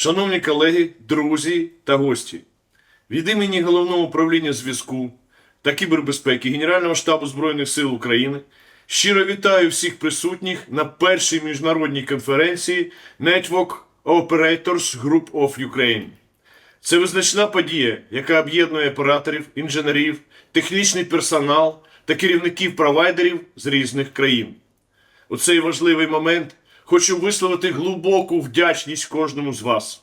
Шановні колеги, друзі та гості, від імені Головного управління зв'язку та кібербезпеки Генерального штабу Збройних сил України щиро вітаю всіх присутніх на першій міжнародній конференції Network Operators Group of Ukraine. Це визначна подія, яка об'єднує операторів, інженерів, технічний персонал та керівників провайдерів з різних країн. У цей важливий момент хочу висловити глибоку вдячність кожному з вас.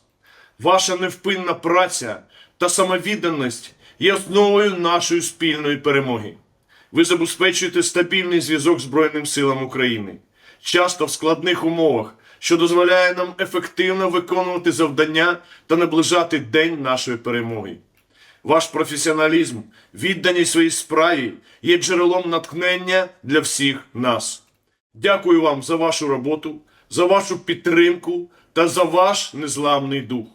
Ваша невпинна праця та самовідданість є основою нашої спільної перемоги. Ви забезпечуєте стабільний зв'язок Збройним силам України, часто в складних умовах, що дозволяє нам ефективно виконувати завдання та наближати день нашої перемоги. Ваш професіоналізм, відданість своїй справі є джерелом натхнення для всіх нас. Дякую вам за вашу роботу, за вашу підтримку та за ваш незламний дух.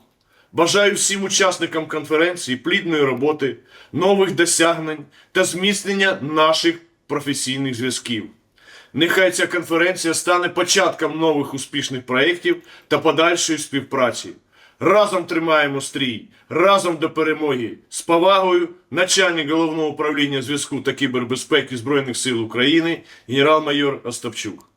Бажаю всім учасникам конференції плідної роботи, нових досягнень та зміцнення наших професійних зв'язків. Нехай ця конференція стане початком нових успішних проєктів та подальшої співпраці. Разом тримаємо стрій, разом до перемоги. З повагою, начальник головного управління зв'язку та кібербезпеки Збройних сил України, генерал-майор Остапчук.